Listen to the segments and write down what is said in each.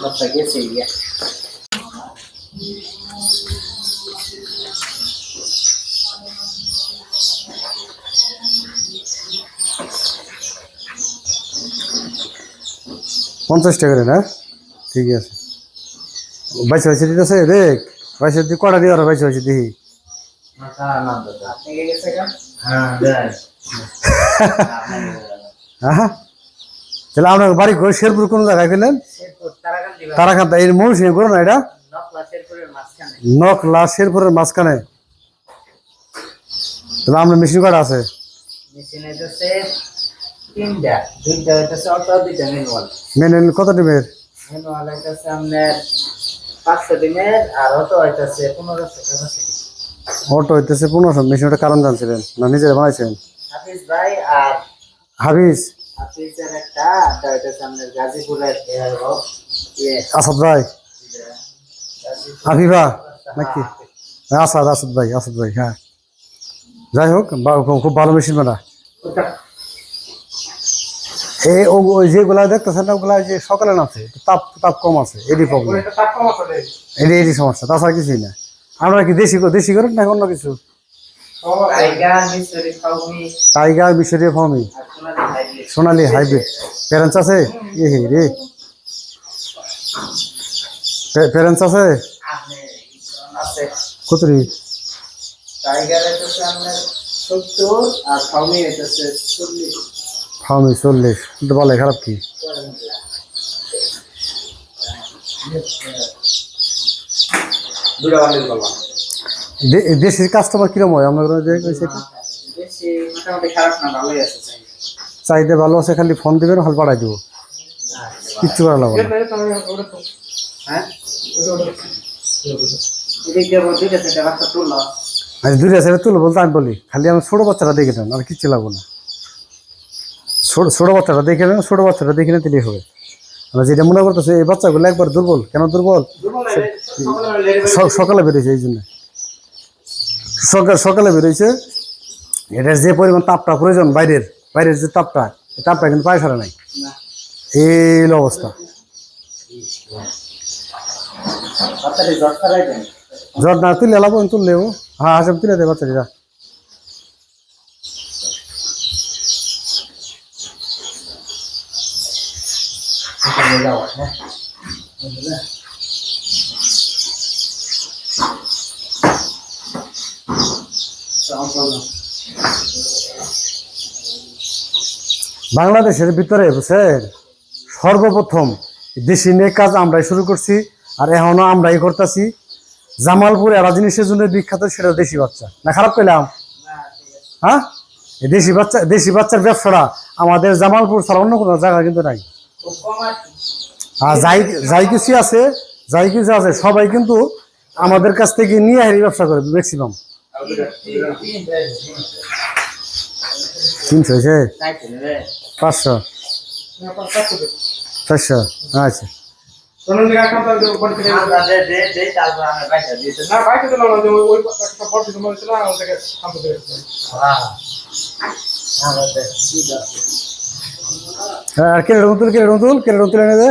বাচ্চা গেছে গিয়া পঞ্চাশ টাকা করে না? ঠিক আছে। বাইশ বাইশে দিতেছে, দেখ। বাইশে দিয়ে কটা দিয়ে আর বাইশ বাইশে দিই আপনি গেছে কেন হ্যাঁ তাহলে আপনার বাড়ি ঘর শেরপুর কোন জায়গায় তারাকান্ত এই মৌসুমী না এটা? নকলা শেরপুরের মাঝখানে। শেরপুরের মাঝখানে। তাহলে আপনার মেশিন কটা আছে? মেন কত ডিমের? ম্যানুয়াল হইতেছে আপনার পাঁচশো দিনের আর অটো হইতেছে পনেরোশো ক্যাপাসিটি অটো হইতেছে পনেরোশো মেশিনটা কারণ জানছিলেন না নিজেরা বানাইছেন? হাফিজ ভাই আর হাফিজ? হাফিজের একটা হইতেছে গাজীপুরের আসাদ ভাই? হাফিফা? নাকি? আসাদ আসাদ ভাই আসাদ ভাই হ্যাঁ। যাই হোক খুব- খুব ভালো মেশিন বানা। এই যেগুলা দেখতেছেন না ওগুলা যে সকালে একটু তাপ তাপ কম আছে এডি প্রবলেম এডি এডি সমস্যা তাছাড়া কিছুই না। আমরা কি দেশি দেশি করেন না অন্য কিছু? টাইগার মিশরি ফমি সোনালি হাইব্রিড। প্যারেন্টস আছে? এ হে রে। প্যারেন্টস আছে? আর খাউমি হইতেছে চল্লিশ। বলে খারাপ কি? দুটা বান্ডিল বললাম দে- কাস্টমার কিরম হয়? আমরা যে মোটামুটি খারাপ না ভালোই আছে চাই। চাইতে ভালো আছে খালি ফোন দিবেন হাল পাঠাই দিব। কিচ্ছু করা লাগবে হ্যাঁ? এদিক দিয়ে বলছি যে সেটা বাচ্চা তুললো আজ দুই ছেলে তুলো বলতে আমি বলি খালি আমি ছোট বাচ্চাটা দেখে নেন আর কিচ্ছু লাগবে না। ছোট ছোট বাচ্চাটা দেখে নেন ছোট বাচ্চাটা দেখে নেন দিলেই হবে। আমরা যেটা মনে করতেছে এই বাচ্চাগুলো একবার দুর্বল। কেন দুর্বল? সকালে বেরিয়েছে এই জন্য। সকাল সকালে বেরিয়েছে এটার যে পরিমাণ তাপটা প্রয়োজন বাইরের বাইরের যে তাপটা তাপটা কিন্তু পায়ে সারা নাই। এই অবস্থা। জ্বর না তুলে এলাবো তুললেও। হ্যাঁ হাসে তুলে দেয় বাচ্চাটিরা বাংলাদেশের ভিতরে বুঝছেন সর্বপ্রথম দেশি নিয়ে কাজ আমরাই শুরু করছি আর এখনও আমরাই করতেছি। জামালপুর এরা জিনিসের জন্য বিখ্যাত সেটা দেশি বাচ্চা। না, খারাপ পেলাম হ্যাঁ? দেশি বাচ্চা দেশি বাচ্চার ব্যবসাটা আমাদের জামালপুর ছাড়া অন্য কোনো জায়গা কিন্তু নাই। যাই যাই কিছু আছে যাই কিছু আছে সবাই কিন্তু আমাদের কাছ থেকে নিয়ে হারি ব্যবসা করে ম্যাক্সিমাম তিনশো হয়েছে? পাঁচশো। চারশো আচ্ছা। আর কেরেট নতুন কেরেট নতুন কেরেট নতুন এনে দে।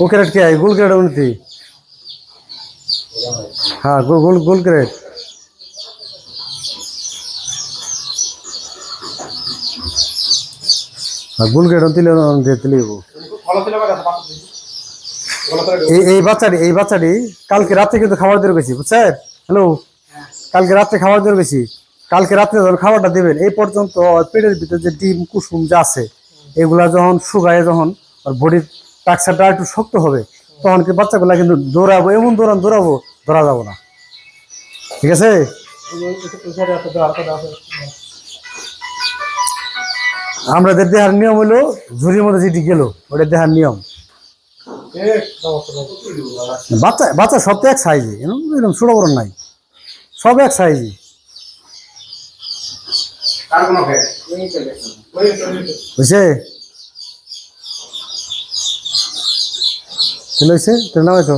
ও ক্যারেট কে? গোল ক্যারেট উন্নতি হ্যাঁ গোল গোল ক্যারেট হ্যাঁ গোল ক্যারেট তুলে দিয়ে তুলে দেবো। এই এই বাচ্চাটি এই বাচ্চাটি কালকে রাত্রে কিন্তু খাবার দিয়ে গেছি, বুঝছেন? হ্যালো? কালকে রাত্রে খাবার দিয়ে গেছি। কালকে রাত্রে যখন খাবারটা দেবেন, এই পর্যন্ত পেটের ভিতরে যে ডিম, কুসুম যা আছে, এগুলা যখন শুকায়, যখন ওর বডির টাক্সারটা একটু শক্ত হবে, তখন কি বাচ্চাগুলা কিন্তু দৌড়াবো, এমন দৌড়ান দৌড়াবো, ধরা যাব না। ঠিক আছে? আমাদের দেহার নিয়ম হলো, ঝুড়ির মধ্যে যেটি গেল, ওটা দেহার নিয়ম। বাচ্চা বাচ্চা সব তো এক সাইজে এরকম ছোট বড় নাই। সব এক সাইজে বুঝছে চলে হয়েছে? তোর নাম তো